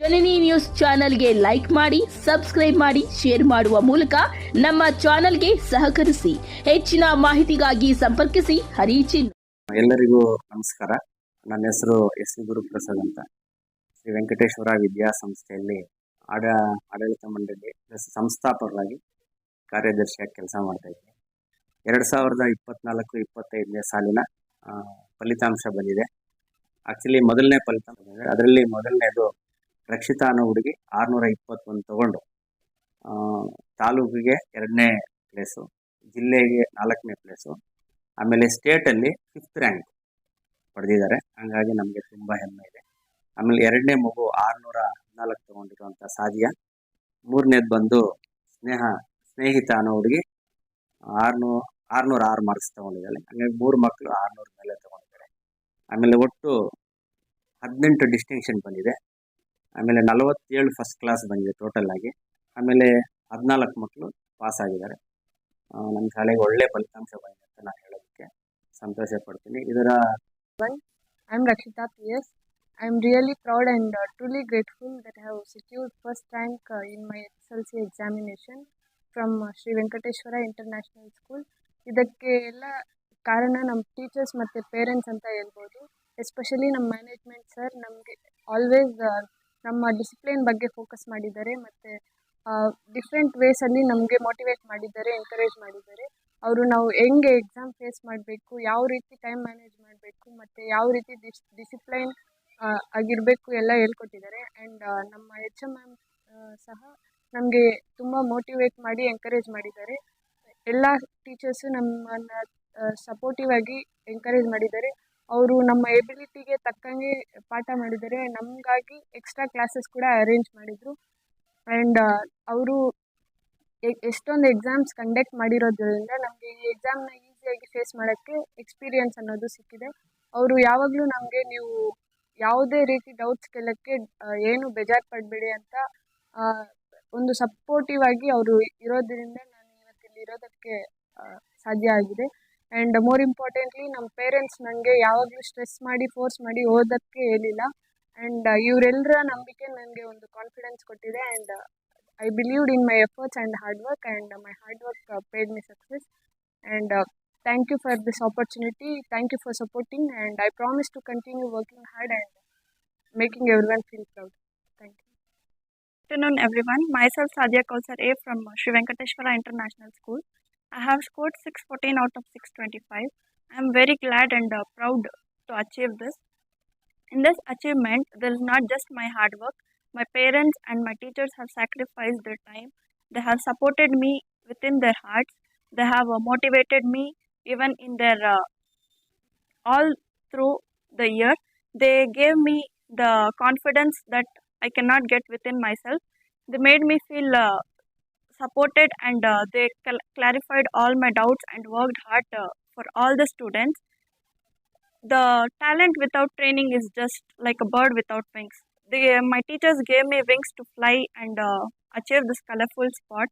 ಜನನಿ news ಚಾನೆಲ್ಗೆ like ಮಾಡಿ, subscribe ಮಾಡಿ, ಶೇರ್ ಮಾಡುವ ಮೂಲಕ ನಮ್ಮ ಚಾನೆಲ್ಗೆ ಸಹಕರಿಸಿ. ಹೆಚ್ಚಿನ ಮಾಹಿತಿಗಾಗಿ ಸಂಪರ್ಕಿಸಿ. ಹರಿಚಿನ್. ಎಲ್ಲರಿಗೂ ನಮಸ್ಕಾರ. ನನ್ನ ಹೆಸರು ಎಸ್ ವಿ ಗುರುಪ್ರಸಾದ್ ಅಂತ. ಶ್ರೀ ವೆಂಕಟೇಶ್ವರ ವಿದ್ಯಾಸಂಸ್ಥೆಯಲ್ಲಿ ಆಡ, ಆಡಳಿತ ಮಂಡಳಿ ಸಂಸ್ಥಾಪಕರಾಗಿ ಕಾರ್ಯದರ್ಶಿಯಾಗಿ ಕೆಲಸ ಮಾಡ್ತಾ ಇದ್ದೀನಿ. ಎರಡು ಸಾವಿರದ ಇಪ್ಪತ್ನಾಲ್ಕು, ಇಪ್ಪತ್ತೈದನೇ ಸಾಲಿನ ಫಲಿತಾಂಶ ಬಂದಿದೆ. ಆ್ಯಕ್ಚುಲಿ ಮೊದಲನೇ ಫಲಿತಾಂಶ ಅದರಲ್ಲಿ ಮೊದಲನೇದು ರಕ್ಷಿತಾ ಅನ್ನೋ ಹುಡುಗಿ ಆರುನೂರ ಇಪ್ಪತ್ತೊಂದು ತಗೊಂಡು ತಾಲೂಕಿಗೆ ಎರಡನೇ ಪ್ಲೇಸು ಜಿಲ್ಲೆಗೆ ನಾಲ್ಕನೇ ಪ್ಲೇಸು ಆಮೇಲೆ ಸ್ಟೇಟಲ್ಲಿ ಫಿಫ್ತ್ ರ್ಯಾಂಕ್ ಪಡೆದಿದ್ದಾರೆ. ಹಂಗಾಗಿ ನಮಗೆ ತುಂಬ ಹೆಮ್ಮೆ ಇದೆ. ಆಮೇಲೆ ಎರಡನೇ ಮಗು ಆರುನೂರ ಹದಿನಾಲ್ಕು ತೊಗೊಂಡಿರುವಂಥ ಸಾಧ್ಯ. ಮೂರನೇದು ಬಂದು ಸ್ನೇಹ, ಸ್ನೇಹಿತ ಅನ್ನೋ ಹುಡುಗಿ ಆರುನೂ ಆರುನೂರ ಆರು ಮಾರ್ಕ್ಸ್ ತೊಗೊಂಡಿದ್ದಾಳೆ. ಹಂಗಾಗಿ ಮೂರು ಮಕ್ಕಳು ಆರುನೂರ ಮೇಲೆ ತೊಗೊಂಡಿದ್ದಾರೆ. ಆಮೇಲೆ ಒಟ್ಟು ಹದಿನೆಂಟು ಡಿಸ್ಟಿಂಕ್ಷನ್ ಬಂದಿದೆ. ಆಮೇಲೆ ನಲವತ್ತೇಳು ಫಸ್ಟ್ ಕ್ಲಾಸ್ ಬಂದಿದೆ ಟೋಟಲ್ ಆಗಿ. ಆಮೇಲೆ ಹದಿನಾಲ್ಕು ಮಕ್ಕಳು ಪಾಸ್ ಆಗಿದ್ದಾರೆ. ನಮ್ಮ ಶಾಲೆಗೆ ಒಳ್ಳೆ ಫಲಿತಾಂಶ ಬಂದಿದೆ ಅಂತ ನಾನು ಹೇಳೋದಕ್ಕೆ ಸಂತೋಷ ಪಡ್ತೀನಿ. ಇದರ I am Rakshita P S I am really proud and truly grateful that have secured first rank in my S L C examination from Shri Venkateshwara international school ಇದಕ್ಕೆ ಎಲ್ಲ ಕಾರಣ ನಮ್ಮ ಟೀಚರ್ಸ್ ಮತ್ತು ಪೇರೆಂಟ್ಸ್ ಅಂತ ಹೇಳ್ಬೋದು. ಎಸ್ಪೆಷಲಿ ನಮ್ಮ management sir ನಮಗೆ always ನಮ್ಮ ಡಿಸಿಪ್ಲಿನ್ ಬಗ್ಗೆ ಫೋಕಸ್ ಮಾಡಿದ್ದಾರೆ ಮತ್ತು ಡಿಫ್ರೆಂಟ್ ವೇಸಲ್ಲಿ ನಮಗೆ ಮೋಟಿವೇಟ್ ಮಾಡಿದ್ದಾರೆ ಎನ್ಕರೇಜ್ ಮಾಡಿದ್ದಾರೆ. ಅವರು ನಾವು ಹೆಂಗೆ ಎಕ್ಸಾಮ್ ಫೇಸ್ ಮಾಡಬೇಕು, ಯಾವ ರೀತಿ ಟೈಮ್ ಮ್ಯಾನೇಜ್ ಮಾಡಬೇಕು, ಮತ್ತು ಯಾವ ರೀತಿ ಡಿಸ್ ಡಿಸಿಪ್ಲೈನ್ ಆಗಿರಬೇಕು ಎಲ್ಲ ಹೇಳ್ಕೊಟ್ಟಿದ್ದಾರೆ. ಆ್ಯಂಡ್ ನಮ್ಮ ಎಚ್ ಎಂ ಎಂ ಸಹ ನಮಗೆ ತುಂಬ ಮೋಟಿವೇಟ್ ಮಾಡಿ ಎಂಕರೇಜ್ ಮಾಡಿದ್ದಾರೆ. ಎಲ್ಲ ಟೀಚರ್ಸು ನಮ್ಮನ್ನು ಸಪೋರ್ಟಿವ್ ಆಗಿ ಎಂಕರೇಜ್ ಮಾಡಿದ್ದಾರೆ. ಅವರು ನಮ್ಮ ಎಬಿಲಿಟಿಗೆ ತಕ್ಕಂಗೆ ಪಾಠ ಮಾಡಿದರೆ ನಮಗಾಗಿ ಎಕ್ಸ್ಟ್ರಾ ಕ್ಲಾಸಸ್ ಕೂಡ ಅರೇಂಜ್ ಮಾಡಿದರು. ಆ್ಯಂಡ್ ಅವರು ಎಷ್ಟೊಂದು ಎಕ್ಸಾಮ್ಸ್ ಕಂಡಕ್ಟ್ ಮಾಡಿರೋದ್ರಿಂದ ನಮಗೆ ಈ ಎಕ್ಸಾಮ್ನ ಈಸಿಯಾಗಿ ಫೇಸ್ ಮಾಡೋಕ್ಕೆ ಎಕ್ಸ್ಪೀರಿಯನ್ಸ್ ಅನ್ನೋದು ಸಿಕ್ಕಿದೆ. ಅವರು ಯಾವಾಗಲೂ ನಮಗೆ ನೀವು ಯಾವುದೇ ರೀತಿ ಡೌಟ್ಸ್ ಕೇಳೋಕ್ಕೆ ಏನು ಬೇಜಾರು ಪಡಬೇಡಿ ಅಂತ ಒಂದು ಸಪೋರ್ಟಿವ್ ಆಗಿ ಅವರು ಇರೋದ್ರಿಂದ ನಾನು ಇವತ್ತಿಲ್ಲಿ ಇರೋದಕ್ಕೆ ಸಾಧ್ಯ ಆಗಿದೆ. ಆ್ಯಂಡ್ ಮೋರ್ ಇಂಪಾರ್ಟೆಂಟ್ಲಿ ನಮ್ಮ ಪೇರೆಂಟ್ಸ್ ನನಗೆ ಯಾವಾಗಲೂ ಸ್ಟ್ರೆಸ್ ಮಾಡಿ ಫೋರ್ಸ್ ಮಾಡಿ ಓದೋದಕ್ಕೆ ಹೇಳಿಲ್ಲ. ಆ್ಯಂಡ್ ಇವರೆಲ್ಲರ ನಂಬಿಕೆ ನನಗೆ ಒಂದು ಕಾನ್ಫಿಡೆನ್ಸ್ ಕೊಟ್ಟಿದೆ. And I believed in my efforts and hard work and my hard work paid me success and thank you for this opportunity thank you for supporting and I promise to continue working hard and making everyone feel proud thank you good afternoon everyone myself Sadhya Kausar A from Shri Venkateshwara international school I have scored 614 out of 625 I am very glad and uh, proud to achieve this. In this achievement there is not just my hard work. My parents and my teachers have sacrificed their time. They have supported me within their hearts. They have uh, motivated me even in their uh, all through the year. They gave me the confidence that I cannot get within myself. They made me feel uh, supported and uh, they cl- clarified all my doubts and worked hard uh, for all the students. The talent without training is just like a bird without wings. They, my teachers gave me wings to fly and uh, achieve this colorful spot.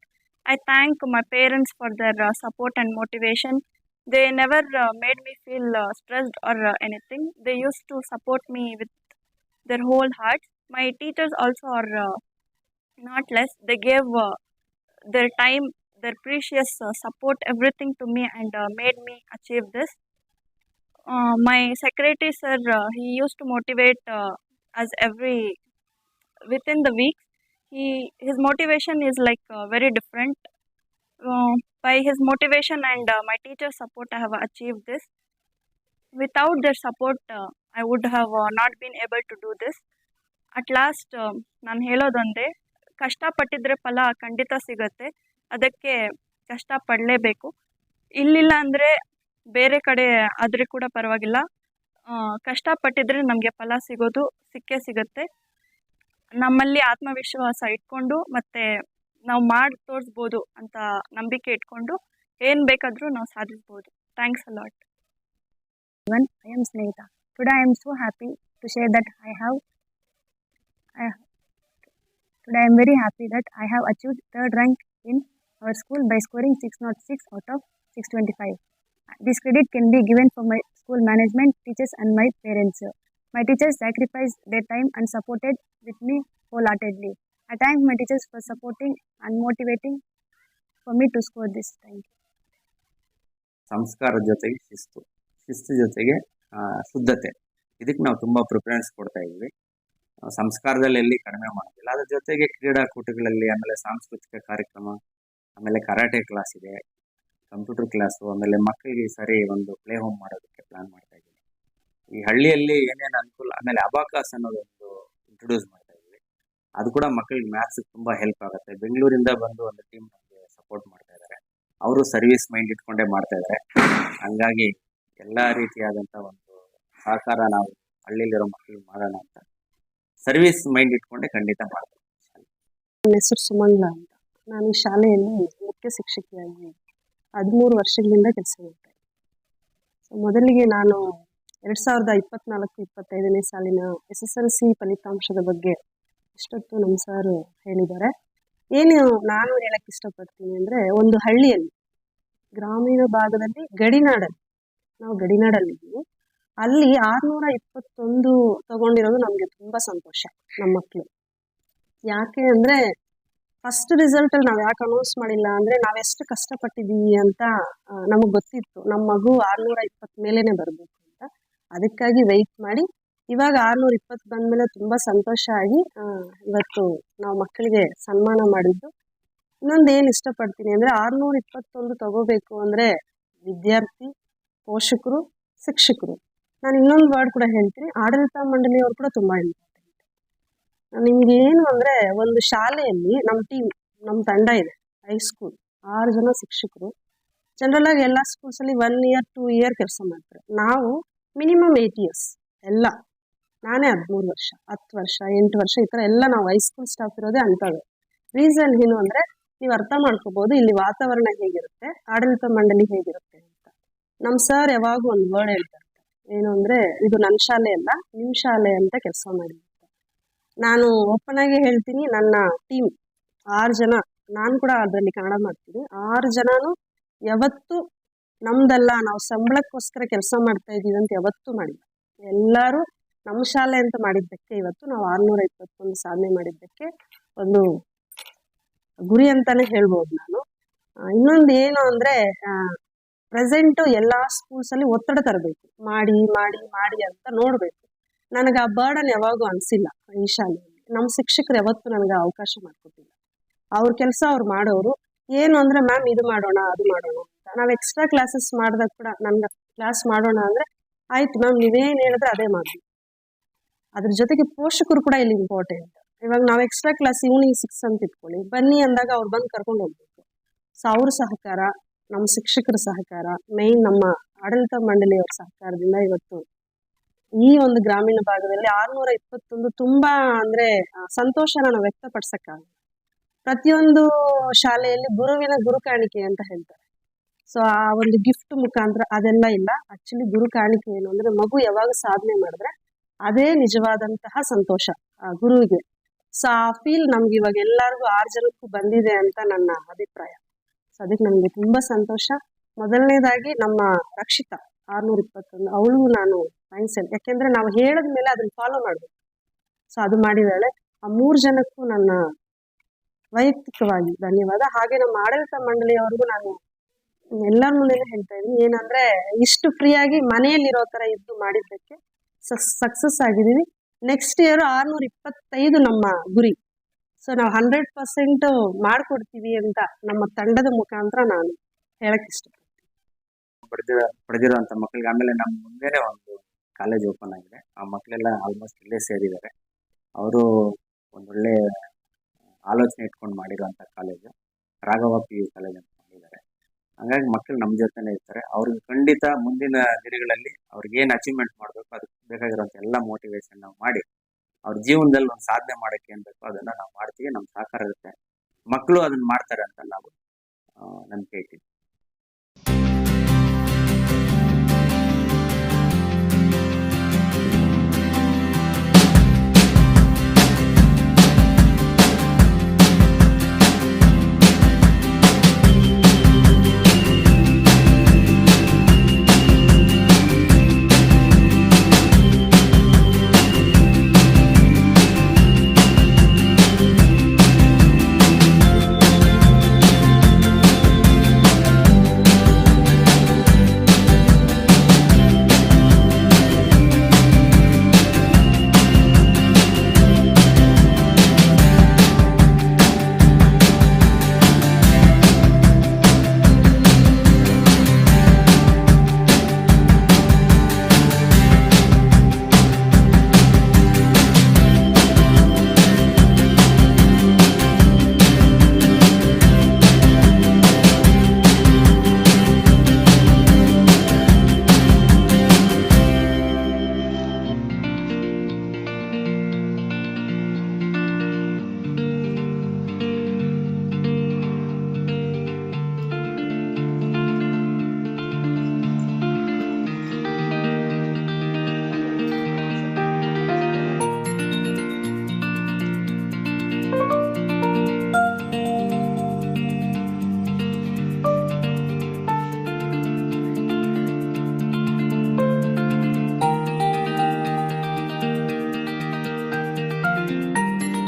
I thank my parents for their uh, support and motivation. They never uh, made me feel uh, stressed or anything. They used to support me with their whole heart. My teachers also are not less. They gave their time, their precious uh, support, everything to me and uh, made me achieve this. Uh, my secretary sir, uh, he used to motivate uh, us every within the week. He his motivation is like uh, very different. Uh, by his motivation and uh, my teacher support, I have achieved this. Without their support, uh, I would have uh, not been able to do this. At last ನಾನು ಹೇಳೋದೊಂದೇ ಕಷ್ಟಪಟ್ಟಿದ್ರೆ ಫಲ ಖಂಡಿತ ಸಿಗುತ್ತೆ. ಅದಕ್ಕೆ ಕಷ್ಟಪಡಲೇಬೇಕು. ಇಲ್ಲಿಲ್ಲ ಅಂದರೆ ಬೇರೆ ಕಡೆ ಆದರೆ ಕೂಡ ಪರವಾಗಿಲ್ಲ. ಕಷ್ಟಪಟ್ಟಿದ್ರೆ ನಮಗೆ ಫಲ ಸಿಗೋದು ಸಿಕ್ಕೇ ಸಿಗುತ್ತೆ. ನಮ್ಮಲ್ಲಿ ಆತ್ಮವಿಶ್ವಾಸ ಇಟ್ಕೊಂಡು ಮತ್ತು ನಾವು ಮಾಡಿ ತೋರಿಸ್ಬೋದು ಅಂತ ನಂಬಿಕೆ ಇಟ್ಕೊಂಡು ಏನು ಬೇಕಾದರೂ ನಾವು ಸಾಧಿಸ್ಬೋದು. Thanks a lot I am Snehitha today I am so happy to share that I have I, today I am very happy that I have achieved third rank in our school by scoring 606 out of 625. This credit can be given for my school management, teachers, and my parents. My teachers sacrificed their time and supported with me wholeheartedly. I thank my teachers for supporting and motivating for me to score this. Thank you. ಸಂಸ್ಕಾರದ ಜೊತೆಗೆ ಶಿಸ್ತು ಶಿಸ್ತು ಜೊತೆಗೆ ಆ, ಶುದ್ಧತೆ ಇದಕ್ಕೆ ನಾವು ತುಂಬ ಪ್ರಿಫರೆನ್ಸ್ ಕೊಡ್ತಾ ಇದ್ವಿ ಆ, ಸಂಸ್ಕಾರದಲ್ಲಿ ಎಲ್ಲಿ ಕಡಿಮೆ ಮಾಡೋದಿಲ್ಲ. ಅದ್ರ ಜೊತೆಗೆ ಕ್ರೀಡಾಕೂಟಗಳಲ್ಲಿ ಆಮೇಲೆ ಸಾಂಸ್ಕೃತಿಕ ಕಾರ್ಯಕ್ರಮ, ಆಮೇಲೆ ಕರಾಟೆ ಕ್ಲಾಸ್ ಇದೆ ಕಂಪ್ಯೂಟರ್ ಕ್ಲಾಸು ಆಮೇಲೆ ಮಕ್ಕಳಿಗೆ ಸರಿ ಒಂದು ಪ್ಲೇ ಹೋಮ್ ಮಾಡೋದಕ್ಕೆ ಪ್ಲಾನ್ ಮಾಡ್ತಾ ಇದ್ದೀವಿ ಈ ಹಳ್ಳಿಯಲ್ಲಿ ಏನೇನು ಅನುಕೂಲ, ಆಮೇಲೆ ಅಬಾಕಾಸ್ ಅನ್ನೋದೊಂದು ಇಂಟ್ರೊಡ್ಯೂಸ್ ಮಾಡ್ತಾ ಇದ್ದೀವಿ. ಅದು ಕೂಡ ಮಕ್ಕಳಿಗೆ ಮ್ಯಾಥ್ಸ್ ತುಂಬ ಹೆಲ್ಪ್ ಆಗುತ್ತೆ. ಬೆಂಗಳೂರಿಂದ ಬಂದು ಒಂದು ಟೀಮ್ ನಮಗೆ ಸಪೋರ್ಟ್ ಮಾಡ್ತಾ ಇದ್ದಾರೆ. ಅವರು ಸರ್ವಿಸ್ ಮೈಂಡ್ ಇಟ್ಕೊಂಡೇ ಮಾಡ್ತಾ ಇದ್ದಾರೆ. ಹಂಗಾಗಿ ಎಲ್ಲ ರೀತಿಯಾದಂಥ ಒಂದು ಸಹಕಾರ ನಾವು ಹಳ್ಳಿಯಲ್ಲಿರೋ ಮಕ್ಕಳಿಗೆ ಮಾಡೋಣ ಅಂತ ಸರ್ವಿಸ್ ಮೈಂಡ್ ಇಟ್ಕೊಂಡೆ ಖಂಡಿತ ಮಾಡ್ತೀನಿ. ನನ್ನ ಹೆಸರು ಸುಮಂಗ್ಲಾ ಅಂತ. ನಾನು ಈ ಶಾಲೆಯಲ್ಲಿ ಮುಖ್ಯ ಶಿಕ್ಷಕಿಯಾಗಿ ಹದಿಮೂರು ವರ್ಷಗಳಿಂದ ಕೆಲಸ ಮಾಡ್ತಾ ಇದ್ದೀನಿ. ಸೊ ಮೊದಲಿಗೆ ನಾನು ಎರಡು ಸಾವಿರದ ಇಪ್ಪತ್ನಾಲ್ಕು, ಇಪ್ಪತ್ತೈದನೇ ಸಾಲಿನ ಎಸ್ ಎಸ್ ಎಲ್ ಸಿ ಫಲಿತಾಂಶದ ಬಗ್ಗೆ ಇಷ್ಟೊತ್ತು ನಮ್ಮ ಸರ್ ಹೇಳಿದ್ದಾರೆ. ಏನು ನಾನು ಹೇಳಕ್ಕೆ ಇಷ್ಟಪಡ್ತೀನಿ ಅಂದರೆ ಒಂದು ಹಳ್ಳಿಯಲ್ಲಿ, ಗ್ರಾಮೀಣ ಭಾಗದಲ್ಲಿ ಗಡಿನಾಡಲ್ಲಿ, ನಾವು ಗಡಿನಾಡಲ್ಲಿದ್ದೀವಿ. ಅಲ್ಲಿ ಆರ್ನೂರ ಇಪ್ಪತ್ತೊಂದು ತಗೊಂಡಿರೋದು ನಮಗೆ ತುಂಬಾ ಸಂತೋಷ ನಮ್ಮ ಮಕ್ಕಳು ಯಾಕೆ ಅಂದ್ರೆ ಫಸ್ಟ್ ರಿಸಲ್ಟಲ್ಲಿ ನಾವು ಯಾಕೆ ಅನೌನ್ಸ್ ಮಾಡಿಲ್ಲ ಅಂದರೆ ನಾವೆಷ್ಟು ಕಷ್ಟಪಟ್ಟಿದ್ದೀವಿ ಅಂತ ನಮಗೆ ಗೊತ್ತಿತ್ತು. ನಮ್ಮ ಮಗು ಆರ್ನೂರ ಇಪ್ಪತ್ತು ಮೇಲೇನೆ ಬರಬೇಕು ಅಂತ. ಅದಕ್ಕಾಗಿ ವೆಯ್ಟ್ ಮಾಡಿ. ಇವಾಗ ಆರ್ನೂರ ಇಪ್ಪತ್ತು ಬಂದ್ಮೇಲೆ ತುಂಬಾ ಸಂತೋಷ ಆಗಿ ಇವತ್ತು ನಾವು ಮಕ್ಕಳಿಗೆ ಸನ್ಮಾನ ಮಾಡಿದ್ದು. ಇನ್ನೊಂದು ಏನು ಇಷ್ಟಪಡ್ತೀನಿ ಅಂದ್ರೆ ಆರ್ನೂರ ಇಪ್ಪತ್ತೊಂದು ತಗೋಬೇಕು ಅಂದ್ರೆ ವಿದ್ಯಾರ್ಥಿ, ಪೋಷಕರು, ಶಿಕ್ಷಕರು. ನಾನು ಇನ್ನೊಂದು ವರ್ಡ್ ಕೂಡ ಹೇಳ್ತೀನಿ. ಆಡಳಿತ ಮಂಡಳಿಯವರು ಕೂಡ ತುಂಬಾ ಇಂಪಾರ್ಟೆಂಟ್ ನಿಮ್ಗೆ ಏನು ಅಂದರೆ ಒಂದು ಶಾಲೆಯಲ್ಲಿ ನಮ್ಮ ಟೀಮ್ ನಮ್ಮ ತಂಡ ಇದೆ ಹೈಸ್ಕೂಲ್ ಆರು ಜನ ಶಿಕ್ಷಕರು. ಜನರಲ್ ಆಗಿ ಎಲ್ಲ ಸ್ಕೂಲ್ಸಲ್ಲಿ ಒನ್ ಇಯರ್ ಟೂ ಇಯರ್ ಕೆಲಸ ಮಾಡ್ತಾರೆ. ನಾವು ಮಿನಿಮಮ್ ಏಯ್ಟ್ ಇಯರ್ಸ್ ಎಲ್ಲ. ನಾನೇ ಹದಿಮೂರು ವರ್ಷ, ಹತ್ತು ವರ್ಷ, ಎಂಟು ವರ್ಷ ಈ ಥರ ಎಲ್ಲ ನಾವು ಹೈಸ್ಕೂಲ್ ಸ್ಟಾಫ್ ಇರೋದೇ ಅಂಥದ್ದು ರೀಸನ್ ಏನು ಅಂದರೆ ನೀವು ಅರ್ಥ ಮಾಡ್ಕೋಬೋದು ಇಲ್ಲಿ ವಾತಾವರಣ ಹೇಗಿರುತ್ತೆ, ಆಡಳಿತ ಮಂಡಳಿ ಹೇಗಿರುತ್ತೆ ಅಂತ. ನಮ್ಮ ಸರ್ ಯಾವಾಗ ಒಂದು ವರ್ಡ್ ಹೇಳ್ತಾರೆ. ಏನು ಅಂದರೆ, ಇದು ನನ್ನ ಶಾಲೆ ಅಲ್ಲ ನಿಮ್ಮ ಶಾಲೆ ಅಂತ ಕೆಲಸ ಮಾಡಿದ್ದೆ. ನಾನು ಓಪನ್ ಆಗಿ ಹೇಳ್ತೀನಿ, ನನ್ನ ಟೀಮ್ ಆರು ಜನ, ನಾನು ಕೂಡ ಅದರಲ್ಲಿ ಕನ್ನಡ ಮಾಡ್ತೀನಿ. ಆರು ಜನನು ಯಾವತ್ತು ನಮ್ದಲ್ಲ, ನಾವು ಸಂಬಳಕ್ಕೋಸ್ಕರ ಕೆಲಸ ಮಾಡ್ತಾ ಇದ್ದೀವಿ ಅಂತ ಯಾವತ್ತೂ ಮಾಡಿಲ್ಲ. ಎಲ್ಲರೂ ನಮ್ಮ ಶಾಲೆ ಅಂತ ಮಾಡಿದ್ದಕ್ಕೆ ಇವತ್ತು ನಾವು ಆರ್ನೂರ ಇಪ್ಪತ್ತೊಂದು ಸಾಧನೆ ಮಾಡಿದ್ದಕ್ಕೆ ಒಂದು ಗುರಿ ಅಂತಾನೆ ಹೇಳ್ಬೋದು ನಾನು. ಇನ್ನೊಂದು ಏನು ಅಂದರೆ ಪ್ರೆಸೆಂಟು ಎಲ್ಲ ಸ್ಕೂಲ್ಸಲ್ಲಿ ಒತ್ತಡ ತರಬೇಕು. ಮಾಡಿ ಮಾಡಿ ಮಾಡಿ ಅಂತ ನೋಡಬೇಕು. ನನಗೆ ಆ ಬರ್ಡನ್ ಯಾವಾಗೂ ಅನಿಸಿಲ್ಲ ಈ ಶಾಲೆಯಲ್ಲಿ. ನಮ್ಮ ಶಿಕ್ಷಕರು ಯಾವತ್ತೂ ನನಗೆ ಅವಕಾಶ ಮಾಡ್ಕೊಟ್ಟಿಲ್ಲ. ಅವ್ರ ಕೆಲಸ ಅವ್ರು ಮಾಡೋರು. ಏನು ಅಂದರೆ, ಮ್ಯಾಮ್ ಇದು ಮಾಡೋಣ, ಅದು ಮಾಡೋಣ ಅಂತ. ನಾವು ಎಕ್ಸ್ಟ್ರಾ ಕ್ಲಾಸಸ್ ಮಾಡಿದಾಗ ಕೂಡ ನನ್ಗೆ ಕ್ಲಾಸ್ ಮಾಡೋಣ ಅಂದರೆ, ಆಯ್ತು ಮ್ಯಾಮ್, ನೀವೇನು ಹೇಳಿದ್ರೆ ಅದೇ ಮಾಡಿ ಅದ್ರ ಜೊತೆಗೆ ಪೋಷಕರು ಕೂಡ ಇಲ್ಲಿ ಇಂಪಾರ್ಟೆಂಟ್ ಇವಾಗ ನಾವು ಎಕ್ಸ್ಟ್ರಾ ಕ್ಲಾಸ್ ಈವ್ನಿಂಗ್ ಸಿಕ್ಸ್ ಅಂತ ಇಟ್ಕೊಳ್ಳಿ. ಬನ್ನಿ ಅಂದಾಗ ಅವ್ರು ಬಂದು ಕರ್ಕೊಂಡು ಹೋಗ್ಬೇಕು. ಸೊ, ಅವ್ರ ಸಹಕಾರ ನಮ್ಮ ಶಿಕ್ಷಕರ ಸಹಕಾರ ಮೇನ್ ನಮ್ಮ ಆಡಳಿತ ಮಂಡಳಿಯವರ ಸಹಕಾರದಿಂದ ಇವತ್ತು ಈ ಒಂದು ಗ್ರಾಮೀಣ ಭಾಗದಲ್ಲಿ ಆರ್ನೂರ ಇಪ್ಪತ್ತೊಂದು ತುಂಬಾ ಅಂದ್ರೆ ಸಂತೋಷ ನಾವು ವ್ಯಕ್ತಪಡಿಸಕ್ಕಾಗಲ್ಲ. ಪ್ರತಿಯೊಂದು ಶಾಲೆಯಲ್ಲಿ ಗುರುವಿನ ಗುರು ಕಾಣಿಕೆ ಅಂತ ಹೇಳ್ತಾರೆ. ಸೊ ಆ ಒಂದು ಗಿಫ್ಟ್ ಮುಖಾಂತರ ಅದೆಲ್ಲ ಇಲ್ಲ. ಆಕ್ಚುಲಿ ಗುರು ಕಾಣಿಕೆ ಏನು ಅಂದ್ರೆ ಮಗು ಯಾವಾಗ ಸಾಧನೆ ಮಾಡಿದ್ರೆ ಅದೇ ನಿಜವಾದಂತಹ ಸಂತೋಷ, ಆ, ಗುರುವಿಗೆ. ಸೊ ಆ ಫೀಲ್ ನಮ್ಗೆ ಇವಾಗ ಎಲ್ಲರಿಗೂ ಆರು ಜನಕ್ಕೂ ಬಂದಿದೆ ಅಂತ ನನ್ನ ಅಭಿಪ್ರಾಯ. ಸೊ ಅದಕ್ಕೆ ನನಗೆ ತುಂಬಾ ಸಂತೋಷ. ಮೊದಲನೇದಾಗಿ ನಮ್ಮ ರಕ್ಷಿತ ಆರ್ನೂರ ಇಪ್ಪತ್ತೊಂದು, ಅವಳು ನಾನು ಥ್ಯಾಂಕ್ಸ್ ಹೇಳಿ ಯಾಕೆಂದ್ರೆ ನಾವು ಹೇಳಿದ ಮೇಲೆ ಅದನ್ನ ಫಾಲೋ ಮಾಡಬೇಕು. ಸೊ ಅದು ಮಾಡಿದಾಳೆ. ಆ ಮೂರು ಜನಕ್ಕೂ ನನ್ನ ವೈಯಕ್ತಿಕವಾಗಿ ಧನ್ಯವಾದ. ಹಾಗೆ ನಮ್ಮ ಆಡಳಿತ ಮಂಡಳಿಯವರಿಗೂ ನಾನು ಎಲ್ಲರ ಮುಂದೆ ಹೇಳ್ತಾ ಇದ್ದೀನಿ. ಏನಂದ್ರೆ, ಇಷ್ಟು ಫ್ರೀಯಾಗಿ ಮನೆಯಲ್ಲಿರೋ ತರ ಇದ್ದು ಮಾಡಿದ್ದಕ್ಕೆ ಸಕ್ಸಸ್ ಆಗಿದ್ದೀವಿ. ನೆಕ್ಸ್ಟ್ ಇಯರ್ ಆರ್ನೂರ ಇಪ್ಪತ್ತೈದು ನಮ್ಮ ಗುರಿ. ಸೊ ನಾವು ಹಂಡ್ರೆಡ್ ಪರ್ಸೆಂಟ್ ಮಾಡಿಕೊಡ್ತೀವಿ ಅಂತ ನಮ್ಮ ತಂಡದ ಮುಖಾಂತರ ನಾನು ಹೇಳಕ್ ಇಷ್ಟಪಡ್ತೀನಿ. ಪಡೆದಿರೋ ಮಕ್ಕಳಿಗೆ ಆಮೇಲೆ ನಮ್ಮ ಮುಂದೆನೆ ಒಂದು ಕಾಲೇಜ್ ಓಪನ್ ಆಗಿದೆ. ಆ ಮಕ್ಕಳೆಲ್ಲ ಆಲ್ಮೋಸ್ಟ್ ಇಲ್ಲೇ ಸೇರಿದ್ದಾರೆ. ಅವರು ಒಂದೊಳ್ಳೆ ಆಲೋಚನೆ ಇಟ್ಕೊಂಡು ಮಾಡಿರುವಂತ college Raghava P U college ಅಂತ ಮಾಡಿದ್ದಾರೆ. ಹಾಗಾಗಿ ಮಕ್ಕಳು ನಮ್ಮ ಜೊತೆನೇ ಇರ್ತಾರೆ. ಅವ್ರಿಗೆ ಖಂಡಿತ ಮುಂದಿನ ದಿನಗಳಲ್ಲಿ ಅವ್ರಿಗೆ ಏನು ಅಚೀವ್ಮೆಂಟ್ ಮಾಡಬೇಕು, ಅದಕ್ಕೆ ಬೇಕಾಗಿರೋಂಥ ಎಲ್ಲ ಮೋಟಿವೇಶನ್ ನಾವು ಮಾಡಿ ಅವ್ರ ಜೀವನದಲ್ಲಿ ಒಂದು ಸಾಧನೆ ಮಾಡೋಕ್ಕೆ ಏನ್ ಬೇಕೋ ಅದನ್ನ ನಾವು ಮಾಡ್ತೀವಿ ನಮ್ ಸಹಕಾರ ಇರುತ್ತೆ. ಮಕ್ಕಳು ಅದನ್ನ ಮಾಡ್ತಾರೆ ಅಂತ ನಾವು ನಂಬಿಕೆ ಇಟ್ಟಿದ್ದೀವಿ